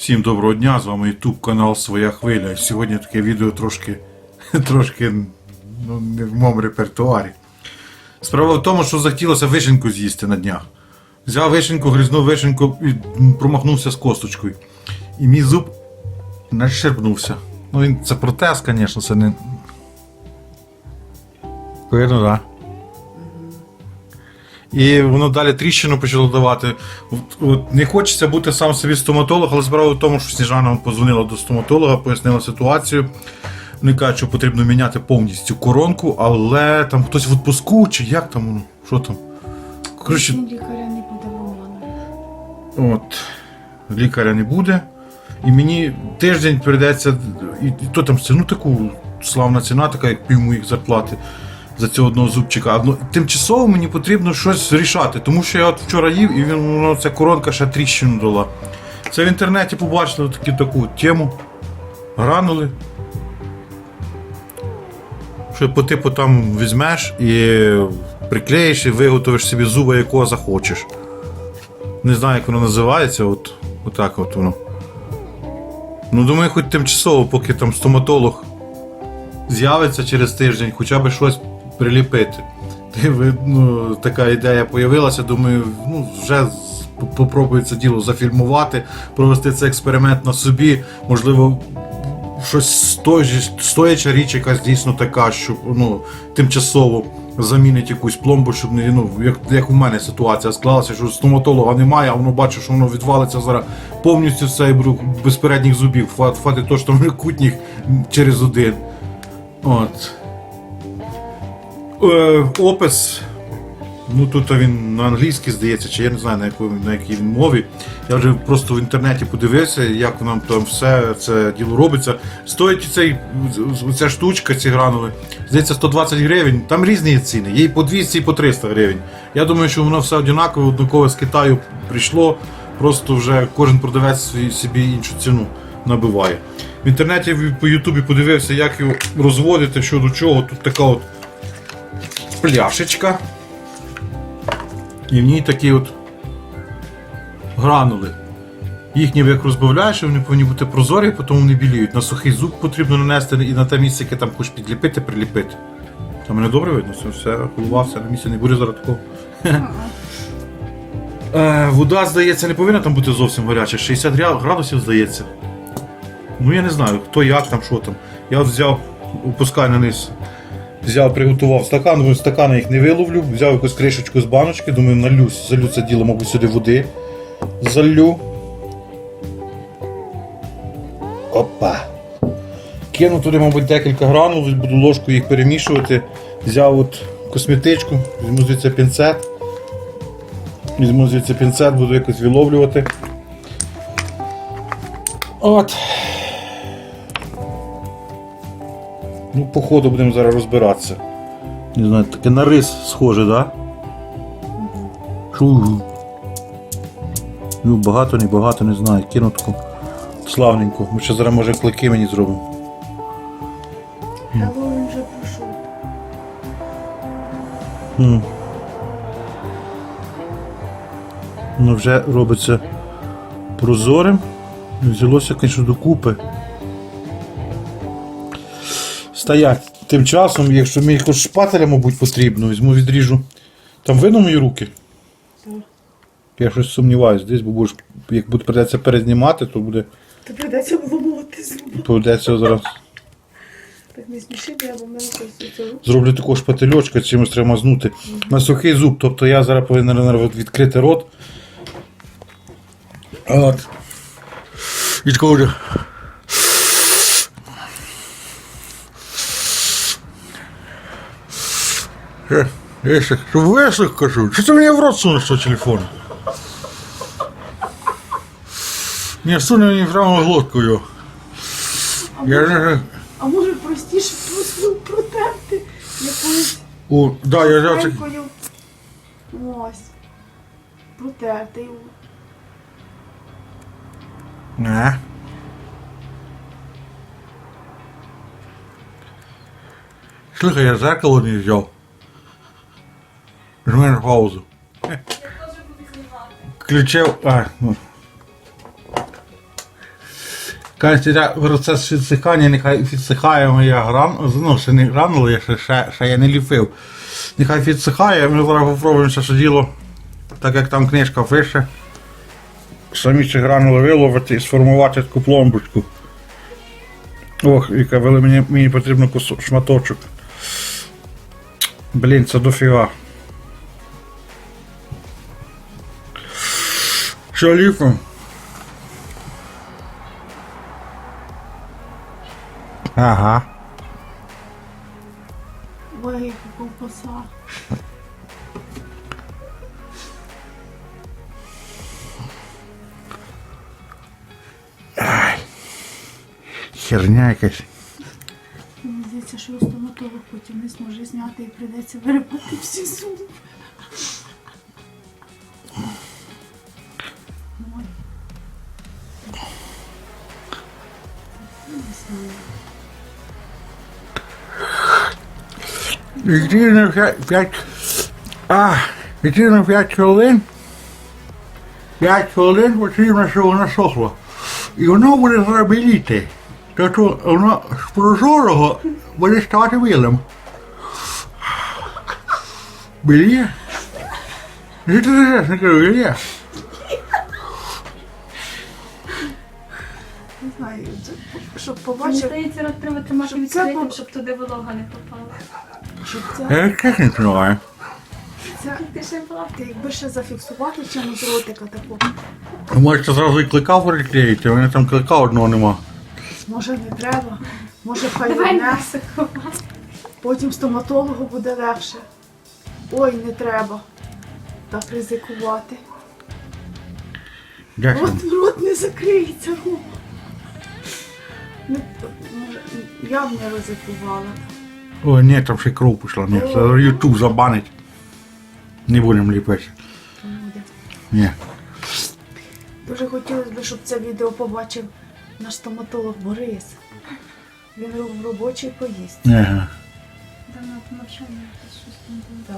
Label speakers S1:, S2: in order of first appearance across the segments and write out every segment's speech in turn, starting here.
S1: Всім доброго дня, з вами YouTube канал Своя Хвиля. Сьогодні таке відео трошки, трошки ну, не в моєму репертуарі. Справа в тому, що захотілося вишеньку з'їсти на днях. Взяв вишеньку, гризнув вишеньку і промахнувся з косточкою. І мій зуб нащербнувся. Ну, він, це протез, звісно, це не. Видно, так. І воно далі тріщину почало давати. Не хочеться бути сам собі стоматолог, але справа в тому, що Сніжана позвонила до стоматолога, пояснила ситуацію. Вони кажуть, що потрібно міняти повністю коронку, але там хтось в відпуску, чи як там воно? Що там? Коротше,
S2: Лікаря не буде
S1: от, лікаря не буде. І мені тиждень прийдеться, і, і то там ціну таку славна ціна, така як пів моїх зарплати за цього одного зубчика. Ну, тимчасово мені потрібно щось рішати, тому що я от вчора їв, і він, воно, ця коронка ще тріщину дала. Це в інтернеті побачили таку, таку тему. Гранули. Що по типу там візьмеш і приклеїш і виготовиш собі зуба, якого захочеш. Не знаю, як воно називається, от, отак от воно. Ну, думаю, хоч тимчасово, поки там стоматолог з'явиться через тиждень, хоча б щось приліпити. Ти, ну, така ідея з'явилася, думаю, ну, вже попробую це діло зафільмувати, провести цей експеримент на собі, можливо, щось стояча, річ, якась дійсно така, щоб ну, тимчасово замінить якусь пломбу, щоб не ну, як, як у мене ситуація склалася, що стоматолога немає, а воно бачу, що воно відвалиться зараз повністю все і буду без передніх зубів. Фат, фати то, що кутніх через один. От. Е, опис. Ну тут він на англійській здається, чи я не знаю на якій, на якій мові. Я вже просто в інтернеті подивився, як нам там все це діло робиться. Стоїть цей, ця штучка, ці гранули, здається, 120 гривень. Там різні ціни. Є і по 200, і по 300 гривень. Я думаю, що воно все однаково, однаково з Китаю прийшло. Просто вже кожен продавець собі іншу ціну набиває. В інтернеті по Ютубі подивився, як його розводити, що до чого. Тут така от пляшечка. І в ній такі от гранули. Їх ніби як розбавляєш, вони повинні бути прозорі, потім вони біліють. На сухий зуб потрібно нанести і на те місце, яке там хочеш підліпити, приліпити. Та мене добре видно, все, все голова, все на місці не буде зараз такого. Е, Вода, здається, не повинна там бути зовсім гаряча. 60 градусів, здається. Ну я не знаю, хто як там, що там. Я от взяв, опускаю на низ. Взяв, приготував стакан, думаю, стакана їх не виловлю. Взяв якусь кришечку з баночки, думаю, налю, залю це діло, мабуть, сюди води. Залю. Опа. Кину туди, мабуть, декілька гранул, буду ложкою їх перемішувати. Взяв от косметичку, візьму звідси пінцет. Візьму звідси пінцет, буду якось виловлювати. От. Ну, по ходу будемо зараз розбиратися. Не знаю, таке на рис схоже, так? Да? Шу. Ну, багато, не багато, не знаю. Кину таку славненьку. Ми ще зараз може клики мені зробимо.
S2: Або він вже пройшов.
S1: М. Ну, вже робиться прозорим. Взялося, звісно, докупи. Стоять. Тим часом, якщо мені хоч шпателя, мабуть, потрібно, візьму відріжу. Там видно мої руки?
S2: Так.
S1: Я щось сумніваюсь, десь, бо будеш, як буде придеться перезнімати, то буде
S2: Та придеться виломувати зуби.
S1: доведеться зараз.
S2: Так не сміши, я бо в мене.
S1: Зроблю такого шпательочка, чимось треба мазнути. На сухий зуб, тобто я зараз повинен відкрити рот. От. І такого вже. Е, Ешек, що весело кажу. Що ти мені в рот сунеш того телефону? Не суне мені прямо в глотку його. Я не...
S2: А може простіше просто протерти якоюсь
S1: О, да, я це.
S2: пенькою. Ось. Протерти його.
S1: Не. Слухай, я зеркало не взяв. Жми на паузу. Ключев. А, ну. Кажете, процес відсихання, нехай відсихає моя гран... ну, ще не гранула, я ще, ще, ще я не ліпив. Нехай відсихає, ми зараз попробуємо це діло, так як там книжка пише. Самі ці гранули виловити і сформувати таку пломбочку. Ох, яка вели мені, мені потрібно кусок, шматочок. Блін, це дофіга. Що? Ага.
S2: Ой, яка ковбаса.
S1: Херня якась.
S2: Мені здається, що стоматолог потім не зможе зняти і прийдеться вирипати всі зуби.
S1: На 5. А, на 5 хвилин. 5 хвилин потрібно, щоб воно сохло. І воно буде зараз. Тобто воно з прозорого буде ставати білим. Біліє? Що ти зараз не кажу, біліє?
S2: Не знаю, щоб
S3: Мені здається, треба тримати
S2: Щоб це
S3: відкритим, щоб туди волога не попала.
S2: Щоб це,
S1: Я теж не знаю.
S2: це
S3: Ти ще
S2: ти якби ще зафіксувати чимось ротика такого.
S1: Можете зразу і клика приклеїти, а мене там клика одного нема.
S2: Може не треба, може хай
S3: Давай
S2: потім стоматологу буде легше. Ой, не треба так ризикувати.
S1: Дякую.
S2: От рот не закриється. Не, може, я б не ризикувала.
S1: Ой, ні, там ще кров пішла, ні, Ютуб забанить. Не будемо ліпити. Ні.
S2: Дуже хотілося б, щоб це відео побачив наш стоматолог Борис. Він в робочий поїзд.
S1: Ага.
S2: Так.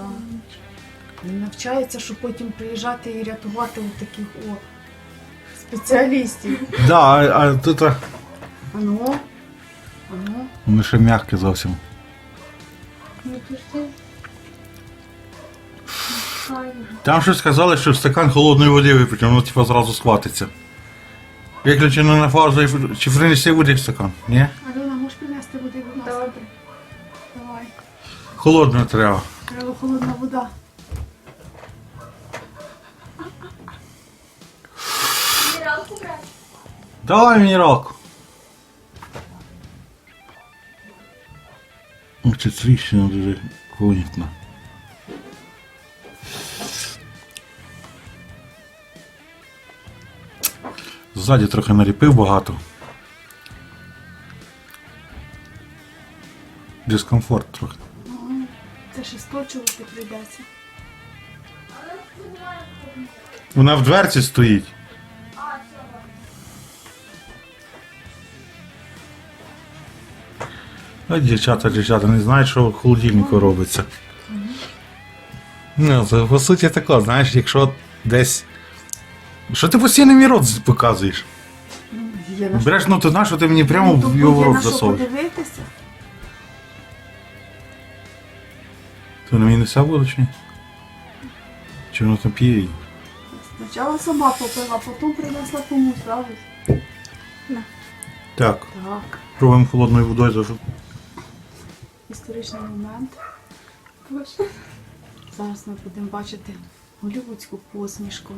S2: Він навчається, щоб потім приїжджати і рятувати от таких о, спеціалістів.
S1: Да, а, а тут а,
S2: Ану, ану.
S1: вони ще м'які зовсім. Там щось сказали, що стакан холодної води випити, воно типа зразу схватиться. Виключено на фазу, і- чи принеси води в стакан? Ні?
S2: Альона, можеш принести води, будь ласка?
S3: Добре.
S2: Давай.
S1: Холодно треба.
S2: Треба холодна вода.
S3: Мінералку брати?
S1: Давай мінералку. Це тріщина дуже понятна. Ззаді трохи наліпив багато. Дискомфорт трохи.
S2: Це ще сточувати прийдеться.
S1: Вона в дверці стоїть. А дівчата, дівчата не знають, що в холодильнику робиться. Ну, це по суті тако, знаєш, якщо десь. Що ти постійно мій рот показуєш?
S2: Ну, є на
S1: Береш, ну то знаєш, що ти мені прямо
S2: Ну,
S1: в його рот
S2: на
S1: засовуєш.
S2: подивитися.
S1: Ти на мені не все буде чи ні? Чи воно там п'є? її?
S2: Спочатку сама попила, потім принесла комусь, правда?
S1: Так,
S2: Так.
S1: пробуємо холодною водою зажу.
S2: Історичний момент.
S3: Боже.
S2: Зараз ми будемо бачити голівудську посмішку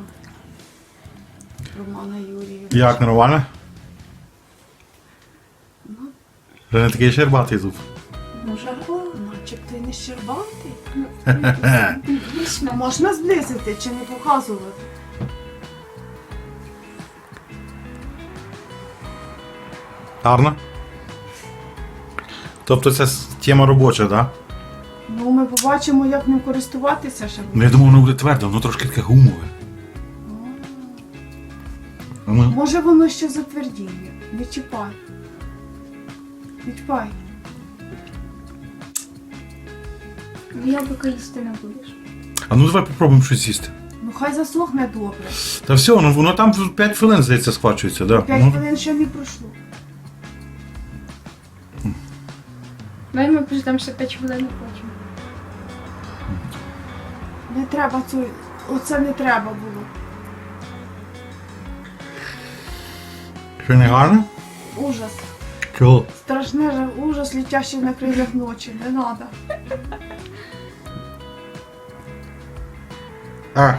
S2: Романа Юрійовича.
S1: Як нормально?
S2: Ну,
S1: Вже не такий щербатий зуб.
S2: може, начебто й не щербатий.
S3: Більш
S2: можна зблизити чи не показувати?
S1: Гарно? Тобто це с- тема робоча, так? Да?
S2: Ну, ми побачимо, як ним користуватися ще.
S1: Ну, я думав, воно буде твердо, воно трошки таке гумове. Ну.
S2: Може воно ще затвердіє. Відчіпай. Відчіпай. Ну, я
S3: чіпай. Їсти не будеш.
S1: А ну давай попробуємо щось з'їсти.
S2: Ну хай засохне добре.
S1: Та все, ну воно там 5 хвилин, здається, схвачується, да.
S2: П'ять
S1: Ну.
S2: хвилин ще не пройшло.
S3: Дай ми прождемо ще 5 хвилин не хочемо.
S2: Не треба цю. Оце не треба було.
S1: Що не гарно?
S2: Ужас.
S1: Чого?
S2: Страшне же ужас, літящий на крилях ночі. Не надо.
S1: А,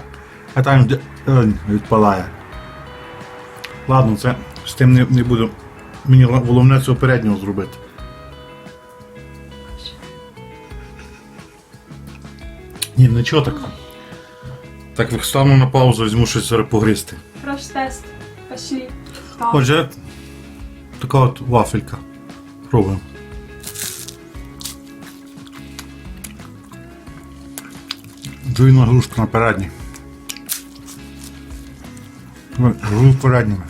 S1: а там е, відпалає. Ладно, це з тим не, не буду. Мені головне цього переднього зробити. Ні, нічого так. Так стану на паузу, візьму щось зараз погризти.
S3: Краш-тест. Пошли.
S2: Так.
S1: Отже, така от вафелька. Пробуємо. Двійна грушка на передній. Гру передніми.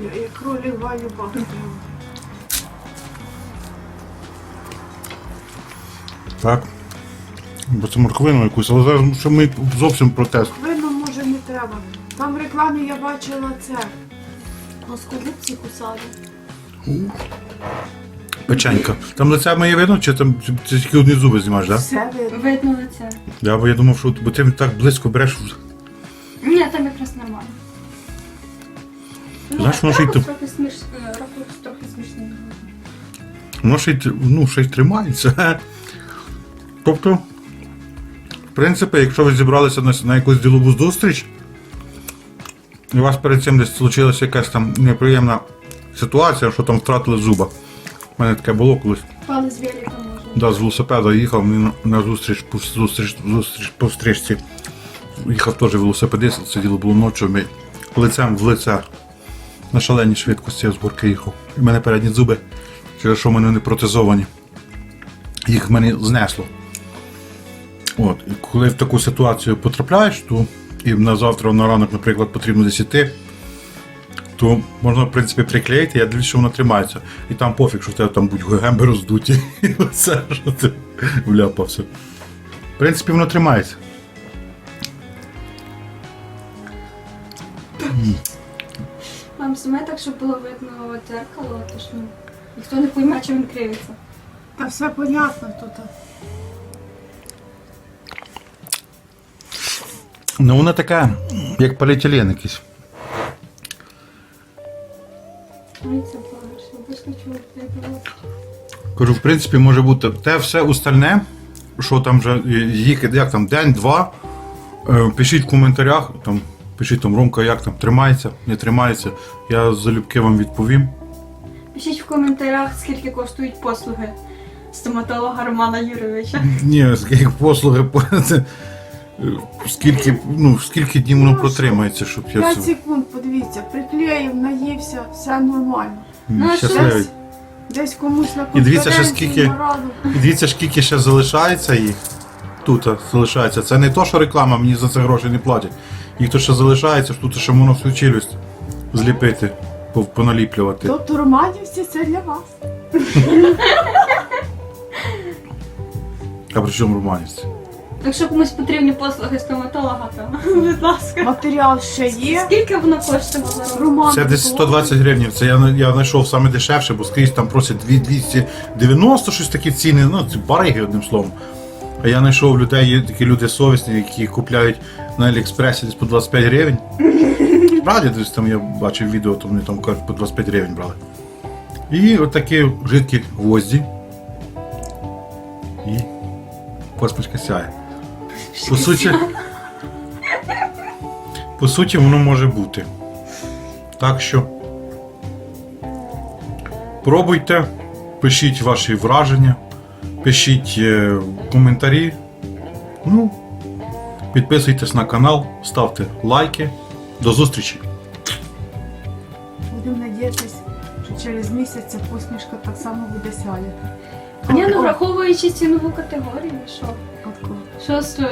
S2: Я, кролі Ваню бачу.
S1: Так. Бо це морквину якусь, але зараз що ми зовсім протест.
S2: Видно, може не треба. Там в рекламі я бачила це. Плоскогубці кусали.
S1: Печенька. Там лице моє видно, чи там ти тільки одні зуби знімаєш, так? Да?
S2: Все видно.
S3: Видно лице.
S1: Да, бо я думав, що бо ти так близько береш.
S3: Ні, там якраз нормально.
S1: Знаєш, ж і
S3: ракурс
S1: тип-
S3: трохи сміш... е, ракурс трохи смішний.
S1: Воно ще й, тр- ну, ще й тримається. Тобто, в принципі, якщо ви зібралися на, на якусь ділову зустріч, і у вас перед цим десь случилася якась там неприємна ситуація, що там втратили зуба. У мене таке було колись.
S3: Пали з велика.
S1: Да, з велосипеда їхав мені на, зустріч, по зустріч, зустріч по стрічці. Їхав теж велосипедист, це діло було ночі, ми лицем в лице на шаленій швидкості я з горки їхав. І в мене передні зуби, через що в мене не протезовані. Їх в мене знесло. От, і коли в таку ситуацію потрапляєш, то і на завтра, на ранок, наприклад, потрібно десь іти, то можна, в принципі, приклеїти, я дивлюсь, що воно тримається. І там пофіг, що в тебе там будь гемби роздуті. І все, що ти вляпався. В принципі, воно тримається.
S3: Там саме так, щоб було видно дзеркало, то ж ну, ніхто не пойме, чи він кривиться.
S2: Та все понятно тут.
S1: Ну, воно таке, як поліетилен якийсь. Кажу, в принципі, може бути те все остальне, що там вже їх, як там, день-два. Е, Пишіть в коментарях, там, пишіть там Ромка, як там тримається, не тримається. Я залюбки вам відповім.
S3: Пишіть в коментарях, скільки коштують послуги стоматолога Романа Юровича.
S1: Ні, скільки послуги, скільки, ну, скільки днів воно протримається, щоб я
S2: 5
S1: це
S2: секунд, подивіться, приклеїв, наївся, все нормально.
S3: Ну,
S1: щасливий.
S2: Десь, десь комусь на
S1: І дивіться, ще скільки-. І дивіться, скільки ще залишається їх. Тут залишається. Це не то, що реклама, мені за це гроші не платять. Їх то ще залишається, тут ще можна всю челюсть зліпити, поналіплювати.
S2: Тобто Романівці це для вас.
S1: А при чому романівці?
S3: Якщо комусь потрібні послуги стоматолога, то будь ласка.
S2: Матеріал ще є.
S3: Скільки воно коштувало?
S2: Роман
S1: Це десь 120 гривень. Це я, я знайшов саме дешевше, бо скрізь там просять 290 щось такі ціни, ну це бариги одним словом. А я знайшов людей, є такі люди совісні, які купляють на Аліекспресі десь по 25 гривень. Справді, десь там я бачив відео, то вони там кажуть, по 25 гривень брали. І отакі жидкі гвозді. І посмішка сяє. По суті, по суті, воно може бути. Так що пробуйте, пишіть ваші враження, пишіть е, коментарі. Ну, підписуйтесь на канал, ставте лайки. До зустрічі!
S2: Будемо надіятися, що через місяць ця посмішка так само буде сяяти.
S3: Ні, ну враховуючи цінову категорію, що? Що сто-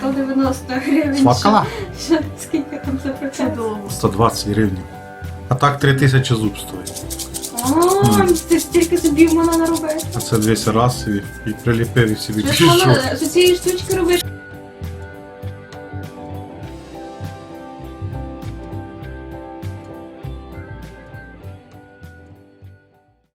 S3: 190 гривень?
S1: Сфоткала?
S3: Що, що, скільки там за процент?
S2: Чудово.
S1: 120 гривень. А так 3000 зуб стоїть.
S3: О, ти ж тільки собі вона наробив.
S1: А це 200 раз і, і приліпив і собі
S3: Що ж
S1: пішов.
S3: вона з цієї штучки робиш